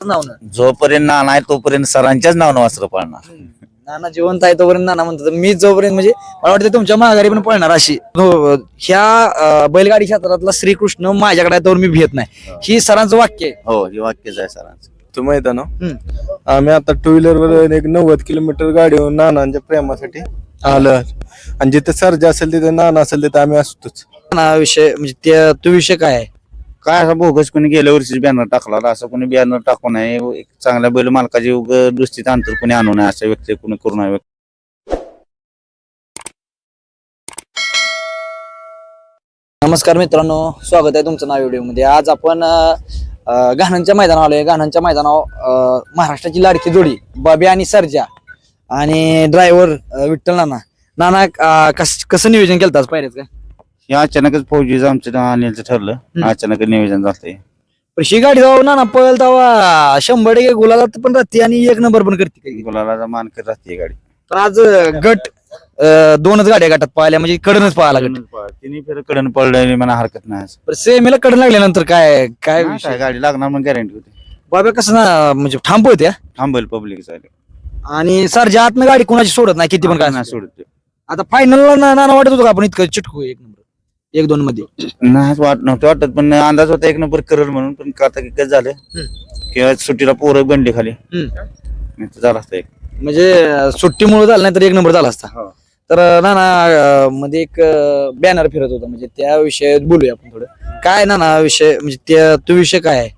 नावनं जोपर्यंत नाना आहे तोपर्यंत सरांच्याच नावानं वस्त्र पाळणार. नाना जिवंत आहे तोपर्यंत नाना म्हणतात मी जोपर्यंत म्हणजे मला वाटतं तुमच्या माघारी पण पळणार अशी. हो, ह्या अं, बैलगाडी क्षेत्रातला श्रीकृष्ण माझ्याकडे आहे तोवर मी भेट नाही. ही. सरांचं वाक्य आहे. हो हे वाक्यच आहे सरांचं. तो मैदान हम्म. आम्ही आता टू व्हीलर वर एक नव्वद किलोमीटर गाडीवर नानांच्या प्रेमासाठी आलो आणि जिथे सर्जा असेल तिथे नाना असेल तिथे आम्ही असतोच. नाना विषय म्हणजे त्या तो विषय काय आहे? काय असा बोगस कोणी गेल्या वर्षी बॅनर टाकला असं कोणी बॅनर टाकू नये. एक चांगल्या बैल मालकाची उग दृष्टीत अंतर कोणी आणू नये असं व्यक्ती कोणी करू नये. नमस्कार मित्रांनो स्वागत आहे तुमचं नाव व्हिडिओमध्ये. आज आपण गाण्यांच्या मैदानावर आलोय. गाण्यांच्या मैदानावर अं, महाराष्ट्राची लाडकी जोडी बाबी आणि सरजा आणि ड्रायव्हर विठ्ठल नाना. नाना कस कसं नियोजन केलं आज पाहिजेच का हे अचानकच फौजीचं आमचं अनिलचं ठरलं. अचानक नियोजन झालंय. ही गाडी जाऊ नाना पळल तेव्हा शंभर टक्के गुलाला पण राहते आणि एक नंबर पण करते काही. गुलाला मानकर राहते गाडी. तर आज अं, गट अं, दोनच गाड्या गटात पाहिल्या म्हणजे कडनच पाहायला गट. तिन्ही फेर कडन पडलं म्हणा हरकत नाही असं. पण सेमीला कडन लागल्यानंतर काय काय नाही विषय? काय गाडी लागणार मग गॅरंटी होती. बाबा कसं ना म्हणजे थांब होत्या थांबेल पब्लिक आणि सरजा आतनं गाडी कोणाची सोडत नाही किती पण काय नाही. सोडत आता फायनल नाना वाटत होतं का आपण इतकं चिटकू एक? नंबर एक दोन मध्ये. नाही वाट नव्हतं वाटत पण अंदाज होता एक नंबर करल म्हणून पण आता कसं झालं. किंवा सुट्टीला पोरं गंडे खाली. नाही तर झालं असतं एक. म्हणजे अं, सुट्टीमुळे झालं नाही तर एक नंबर झाला असता. हो. तर अं, नाना अं, मध्ये एक बॅनर फिरत होता. म्हणजे त्या विषयात बोलूया आपण थोडं. काय नाना विषय म्हणजे त्या तो विषय काय आहे?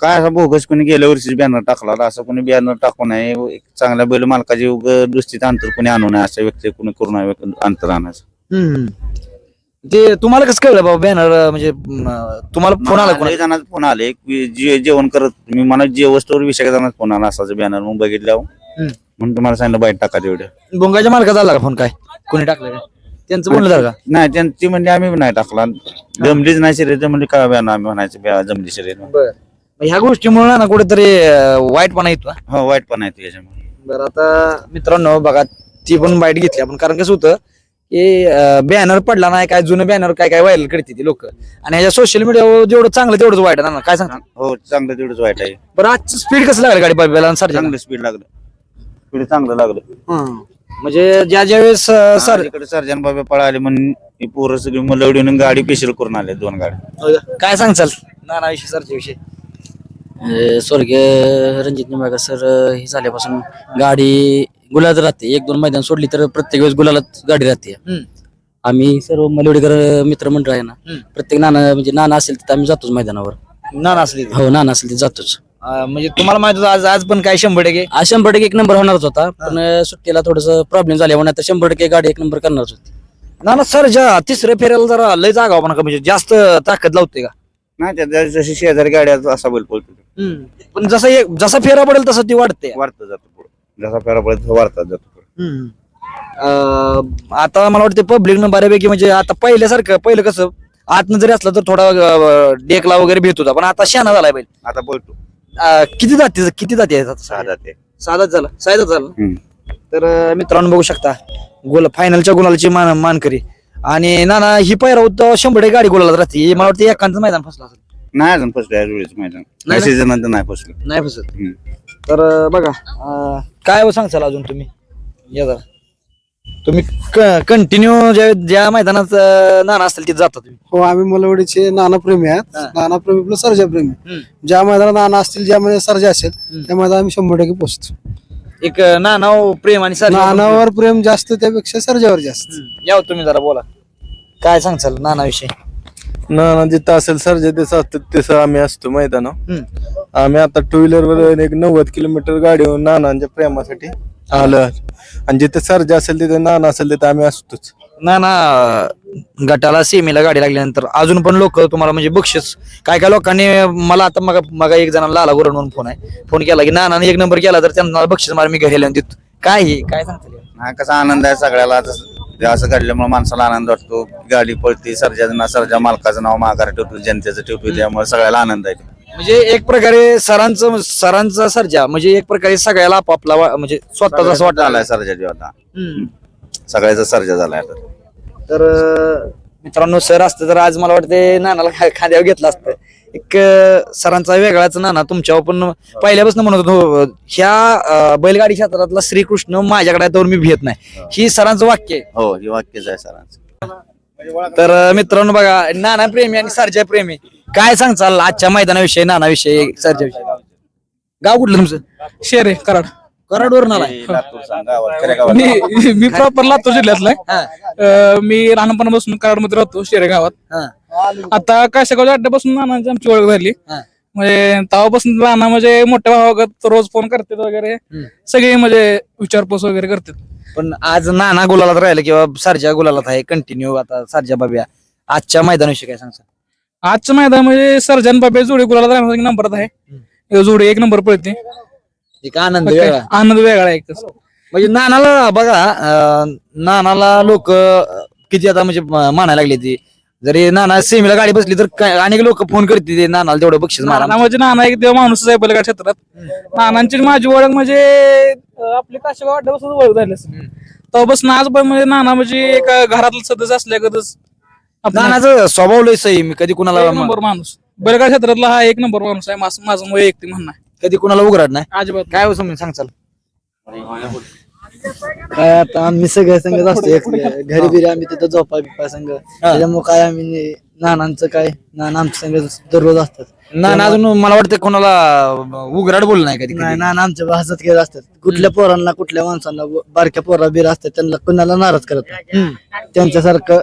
काय असं बोगस कोणी गेल्या वर्षी बॅनर टाकला असं कोणी बॅनर टाकू नये एक चांगल्या बैल मालकाची उग दृष्टीत अंतर कोणी आणू नये अशा व्यक्ती कोणी करू नये अंतर आणायचं. हम्म. ते तुम्हाला कसं कळलं बाबा बॅनर म्हणजे अं, तुम्हाला फोन आला कोणा जणांचा फोन आले. जे- जेवण करत मी मला जे वस्तूवर विषय जणांचा फोन आला असाच बॅनर मग बघितल्यावर. हम्म. म्हणून तुम्हाला सांगितलं बाईट टाका तेवढं बोंगाच्या मालकाचा आला का फोन काय? कोणी टाकलं काय त्यांचं बोलणं झालं का? नाही त्यां- ती म्हणजे आम्ही बी नाही टाकला. जमलीच नाही शरीर म्हणजे काय बॅनर आम्ही म्हणायचं जमली शरीर. बर. ह्या गोष्टीमुळे ना कुठेतरी अं, वाईटपणा येतो. हा. हो वाईट पण आहे त्याच्यामुळे. बरं आता मित्रांनो बघा ती पण बाईट घेतली आपण. कारण कसं होतं की बॅनर पडला नाही काय जुनं बॅनर काय काय व्हायरल करते ती लोक. आणि ह्याच्या सोशल मीडियावर जेवढं चांगलं तेवढंच वाईट आहे ना काय सांगता? हो चांगलं तेवढंच वाईट आहे. बरं आजचं स्पीड कसं लागलं गाडी बाबीला सर चांगलं स्पीड लागलं. स्पीड चांगलं लागलं. म्हणजे ज्या ज्या वेळेस अं, सर इकडे सर्जन बाबा पळाले म्हणून ही पोरं सगळी मुलं उडून गाडी पेशल करून आले दोन गाड्या. काय सांगचाल नाना विषय सरच्या विषयी. अं, स्वर्गीय रणजित निंबाळकर सर अं, हे झाल्यापासून गाडी गुलात राहते एक दोन मैदान सोडली तर प्रत्येक वेळेस गुलालात गाडी राहते. हम्म. आम्ही सर्व मलवडीकर मित्रमंडळ आहे ना हम्म. प्रत्येक नाना म्हणजे नाना असेल तर आम्ही जातोच मैदानावर. नाना असली हो नाना असेल तर जातोच. अं, म्हणजे तुम्हाला माहीत होतं आज आज पण काय शंभर टक्के? आज शंभर टक्के एक नंबर होणारच होता पण सुट्टीला थोडस प्रॉब्लेम झाल्यामुळे तर शंभर टक्के गाडी एक नंबर करणारच होती. नाना सर ज्या तिसऱ्या फेऱ्याला जरा लय जागा पण का? म्हणजे जास्त ताकद लावते का? नाही त्या जशी शेजारी गाड्या असा बैल पळतो. पण जसा एक जसा फेरा पडेल तसं ती वाढते. वाढत जातो. जसा फेरा पळत वाढतात जातो. अं, आता मला वाटतं पब्लिक न बऱ्यापैकी म्हणजे आता पहिल्यासारखं पहिलं कसं आतनं जरी असलं तर थोडा अं, डेकला वगैरे भेट होता पण आता शाना झालाय बैल. आता अं, किती जाती किती जाती आहेत आता? सहा जाते साधाच झाला साधाच झाला. तर अं, मित्रांनो बघू शकता गोल फायनलच्या गुलालची मान मानकरी. आणि ना ना ही पैरा होतं शंभर टक्के गाडी गुलाला राहते. हे मला वाटतं एकांचं मैदान फसलं असेल. नाही अजून फसलो या वेळेस मैदान. नाही ना? सीझन नंतर नाही फसलो नाही फसत. हम्म. तर बघा अं, काय सांगचाल अजून तुम्ही. या जरा. तुम्ही कंटिन्यू ज्या ज्या मैदानात अं, नाना असतील तिथे जाता तुम्ही. हो आम्ही मलवडीचे नाना प्रेमी आहेत. हा. नाना प्रेमी प्लस सर्जा प्रेमी. ज्या मैदानात नाना असतील ज्या मध्ये सर्जा असेल त्या मैदानात आम्ही शंभर टक्के पोहोचतो. एक अं, नाना प्रेम आणि सर नानावर प्रेम जास्त त्यापेक्षा सर्जावर जास्त. या हो तुम्ही जरा बोला. काय सांगचाल नाना विषयी नाना जिथं असेल सर्जा तिथं असतं तिथं आम्ही असतो हम्म. आम्ही आता टू व्हीलर वर एक नव्वद किलोमीटर गाडीवर नानांच्या प्रेमासाठी आलो आणि जिथे सर्जा असेल तिथे नाना असेल तिथे आम्ही असतोच. नाना अं, गटाला सेमीला गाडी लागल्यानंतर अजून पण लोक तुम्हाला म्हणजे बक्षीस. काय काय लोकांनी मला आता मग मग एक जणांना लाला गुरण म्हणून फोन आहे. फोन केला की नानाने एक नंबर केला तर त्यांना बक्षीस मार मी घरी देतो. काय हे? काय सांगता हा कसा आनंद आहे सगळ्याला. तसं- ते असं घडल्यामुळे माणसाला आनंद वाटतो. गाडी पळते सर्जाचं ना सर्जा मालकाचं नाव माघार ठेवतो जनतेचं ठेवतो त्यामुळे सगळ्याला आनंद आहे. म्हणजे एक प्रकारे सरांचं सरांचा सर्जा म्हणजे एक प्रकारे सगळ्याला आपापला वा- म्हणजे स्वतःचा असं वाटतं झालाय सर्जा जीव आता. सगळ्याचा सर्जा झालाय आता. तर अं, मित्रांनो सर असतं तर आज मला वाटते नानाला खा- खांद्यावर घेतलं असतं. एक सरांचा वेगळाच नाना तुमच्यावर पण पहिल्यापासून म्हणत होतो ह्या अं, बैलगाडी क्षेत्रातला श्रीकृष्ण माझ्याकडे तर मी भेट नाही. ही. सरांचं वाक्य आहे. हो हे वाक्यच आहे सरांचं. तर मित्रांनो बघा नाना प्रेमी आणि सरजा प्रेमी काय सांगचाल आजच्या मैदानाविषयी नानाविषयी सरजा विषयी? गाव कुठलं तुमचं? शेरे कराड. कराडवर नाला लातूर सांग, गावात, खऱ्या गावात. मी मी प्रॉपर लातूर जिल्ह्यातला आहे. मी लहानपणापासून कराडमध्ये राहतो शेरे गावात. हा. आता काशेगावच्या अड्ड्यापासून नानांची आमची ओळख झाली. म्हणजे तेव्हापासून नाना म्हणजे मोठ्या भावागत रोज फोन करतात वगैरे. सगळे म्हणजे विचारपूस वगैरे करतात. पण आज नाना गुलालात राहिलं किंवा सरजा गुलालात आहे कंटिन्यू आता सरजा बाब्या आजच्या मैदानाविषयी काय सांगता आजचं मैदान म्हणजे सर्जन बाबे जोडी गुलाला नंबरात आहे. हे जोडी एक नंबर पळते. एक आनंद काय, वेगळा. आनंद वेगळा आहे एकच म्हणजे नानाला बघा अं, नानाला लोक किती आता म्हणजे म- मानायला लागले ती. जरी नाना सेमीला गाडी बसली तर काय- अनेक लोक फोन करते ते नानाला तेवढं बक्षीस मारा. नाना म्हणजे नाना एक देव माणूसच आहे बैलगाड क्षेत्रात. नानांची आणि माझी ओळख म्हणजे अं, आपली काशेगाव अड्ड्यापासून ओळख झाली असेल. तेव्हापासून आज पण म्हणजे नाना म्हणजे एक घरातलं सदस्य असल्यागतच आपला नानाचं स्वभाव लय सही मी कधी कुणाला एक नंबर माणूस. बैलगाड क्षेत्रातला हा एक नंबर माणूस आहे माझं माझं वैयक्तिक म्हणणं आहे. कधी कुणाला उघडत नाही. अजिबात काय हो समजून सांगचाल काय आता आम्ही सगळ्या संघ असतो एक घरी बिरी आम्ही तिथं झोपा बिपा संघ. त्याच्यामुळे काय आम्ही ने- नानांचं काय नाना आमच्या संघ दररोज असतात. नाना अजून मला वाटतं कोणाला उघराड बोल नाही कधी नाही नाना आमच्या भाषात खेळ असतात. कुठल्या पोरांना कुठल्या माणसांना बारक्या पोरा बिर असतात त्यांना कुणाला नाराज करत नाही. त्यांच्यासारखं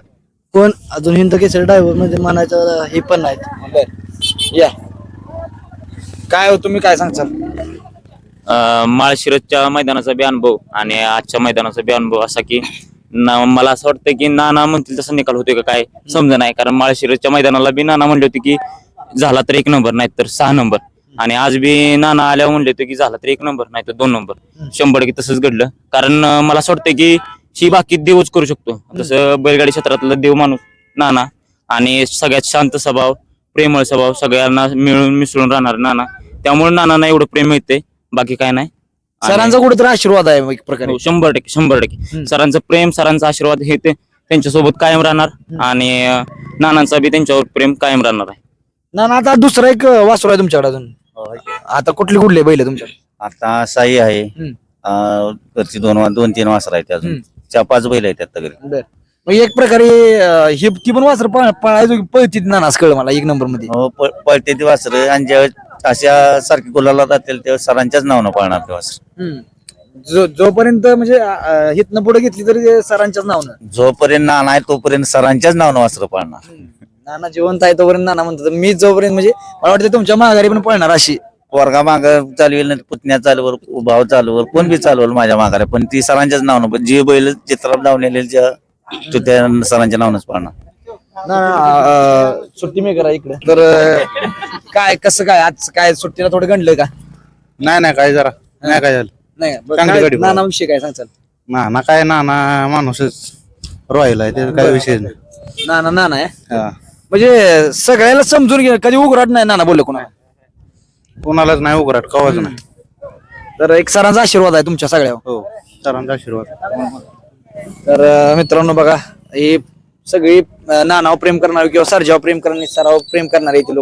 कोण अजून हिंद केसरी ड्रायव्हर म्हणजे म्हणायचं हे पण नाहीत. बर. या. काय हो तुम्ही काय सांगचाल अं, माळशिरसच्या मैदानाचा बी अनुभव आणि आजच्या मैदानाचा बी अनुभव असा की ना- मला असं वाटतं की नाना म्हणतील तसा निकाल होते का काय समजा नाही. कारण माळशिरसच्या मैदानाला बी नाना म्हणले होते की झाला तर एक नंबर नाही तर सहा नंबर. आणि आज बी नाना आल्यावर म्हणले होते की झाला तर एक नंबर नाही तर दोन नंबर. शंभर की तसंच घडलं. कारण अं, मला असं वाटतं की ही बाकी देवच करू शकतो. जसं बैलगाडी क्षेत्रातलं देव माणूस नाना. आणि सगळ्यात शांत स्वभाव प्रेमळ स्वभाव सगळ्यांना मिळून मिसळून राहणार नाना. त्यामुळे नानांना एवढं प्रेम मिळते बाकी काय नाही. आणि- सरांचा कुठेतरी आशीर्वाद आहे एक प्रकारे. हो, शंभर टक्के शंभर टक्के. सरांचं प्रेम सरांचा आशीर्वाद हे ते त्यांच्यासोबत कायम राहणार. आणि अं, नानांचा बी त्यांच्यावर प्रेम कायम राहणार आहे. नाना आता दुसरा एक वासरू आहे तुमच्याकडे अजून. आता कुठली कुठली बैल तुमच्याकडे? आता साई आहे. हम्म. अं, घरची दोन वा- दोन तीन वासर आहेत अजून. चार पाच बैल आहेत त्यात तगडी बर. मग एक प्रकारे अं, ही ती पण वासर पळायचो पळती नानाच कळ मला एक नंबरमध्ये हो प- पळते ती वासर आणि ज्यावेळेस अशा सारखी गुलाला जातील तेव्हा सरांच्याच नावानं पळणार ते वासर. हम्म. जो जोपर्यंत म्हणजे अं, हितनं पुढे घेतली तरी ते सरांच्याच नावनं. जोपर्यंत नाना आहे तोपर्यंत सरांच्याच नावानं वासर पळणार. नाना जिवंत आहे तोपर्यंत नाना म्हणतात. मी जोपर्यंत म्हणजे मला वाटतं तुमच्या माघारी पण पळणार अशी. पोरगा माग चालवेल नाही पुतण्या चालवर भाव चालवर कोण बी चालवल माझ्या माघारे पण ती सरांच्याच नावानं पण जे बैल चित्रात लावलेले ज्या तो त्या सरांच्या नावानच पळणार अं, सुट्टी मी करा इकडे. तर अं, काय कसं काय? आज काय सुट्टीला थोडं गणलं का? नाही नाही काय जरा. नाही काय झालं? नाही बरं, चांगली काय- गाडी पळवा. नाना विषय काय सांगचाल? नाना काय नाना माणूसच राहिला आहे त्याचा काय विषय नाही. नाना नाना आहे? हा. म्हणजे सगळ्याला समजून घे कधी उघराट नाही नाना बोलले कोणाला? कोणालाच नाही उघडत कवाच नाही. तर एक सरांचा आशीर्वाद आहे तुमच्या सगळ्यावर. हो सरांचा आशीर्वाद. तर मित्रांनो बघा ही सगळी नानाव प्रेम करणार किंवा सरजावर प्रेम करणारे सराव प्रेम करणारी इथे लोक